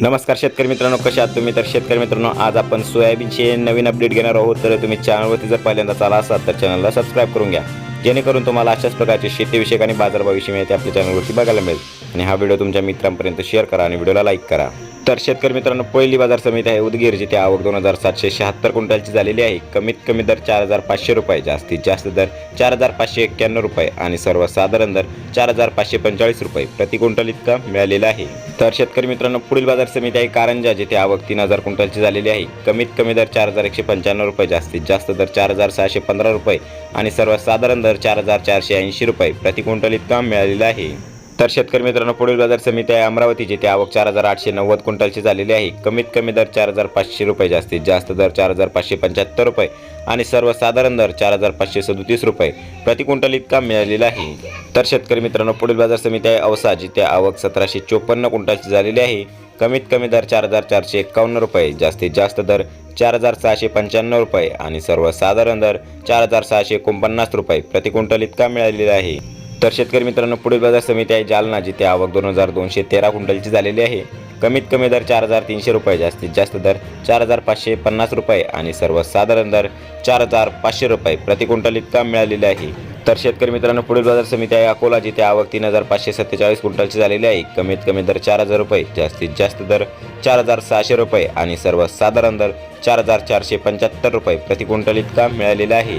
नमस्कार शेतकरी मित्रांनो कशा आहात तुम्ही? तर शेतकरी मित्रांनो आज आपण सोयाबीनचे नवीन अपडेट घेणार आहोत. तर तुम्ही चॅनलवरती जर पहिल्यांदा आला असाल तर चॅनलला सबस्क्राईब करून घ्या. जेणेकरून तुम्हाला अशाच प्रकारचे शेतीविषयक आणि बाजारभाविषयी माहिती आपल्या चॅनलवरती बघायला मिळेल. आणि हा व्हिडिओ तुमच्या मित्रांपर्यंत शेअर करा आणि व्हिडिओला लाईक करा. तर शेतकरी मित्रांनो पहिली बाजार समिती आहे उदगीर जिथे आवक दोन हजार सातशे शहात्तर क्विंटलची झालेली आहे. कमीत कमी दर चार हजार पाचशे रुपये जास्तीत जास्त दर चार हजार पाचशे एक्क्याण्णव रुपये आणि सर्वसाधारण दर चार हजार पाचशे पंचेचाळीस रुपये प्रति क्विंटल इतका मिळालेला आहे. तर शेतकरी मित्रांनो पुढील बाजार समिती आहे कारंजा जिथे आवक तीन हजार क्विंटलची झालेली आहे. कमीत कमी दर चार हजार एकशे पंच्याण्णव रुपये जास्तीत जास्त दर चार हजार सहाशे पंधरा रुपये आणि सर्वसाधारण दर चार हजार चारशे ऐंशी रुपये प्रति क्विंटल इतका मिळालेला आहे. तर शेतकरी मित्रांनो पुढील बाजार समिती आहे अमरावती जिथे आवक चार हजार आठशे नव्वद क्विंटलची झालेली आहे. कमीत कमी दर चार हजार पाचशे रुपये जास्तीत जास्त दर चार हजार पाचशे पंच्याहत्तर रुपये आणि सर्वसाधारण दर चार हजार पाचशे सदोतीस रुपये प्रति क्विंटल इतका मिळालेला आहे. तर शेतकरी मित्रांनो पुढील बाजार समिती आहे अवसा जिथे आवक सतराशे चोपन्न क्विंटलची झालेली आहे. कमीत कमी दर चार हजार चारशे एक्कावन्न रुपये जास्तीत जास्त दर चार हजार सहाशे पंच्याण्णव रुपये आणि सर्वसाधारण दर चार हजार सहाशे एकोणपन्नास रुपये प्रति क्विंटल इतका मिळालेला आहे. तर शेतकरी मित्रांनो पुढील बाजार समिती आहे जालना जिथे आवक दोन हजार दोनशे तेरा क्विंटलची झालेली आहे. कमीत कमी दर चार हजार तीनशे रुपये जास्तीत जास्त दर चार हजार पाचशे पन्नास रुपये आणि सर्वसाधारण दर चार हजार पाचशे रुपये प्रति क्विंटल इतका मिळालेला आहे. तर शेतकरी मित्रांनो पुढील बाजार समिती आहे अकोला जिथे आवक तीन हजार पाचशे सत्तेचाळीस क्विंटलची झालेली आहे. कमीत कमी दर चार हजार रुपये जास्तीत जास्त दर चार हजार सहाशे रुपये आणि सर्वसाधारण दर चार हजार चारशे पंच्याहत्तर रुपये प्रति क्विंटल इतका मिळालेला आहे.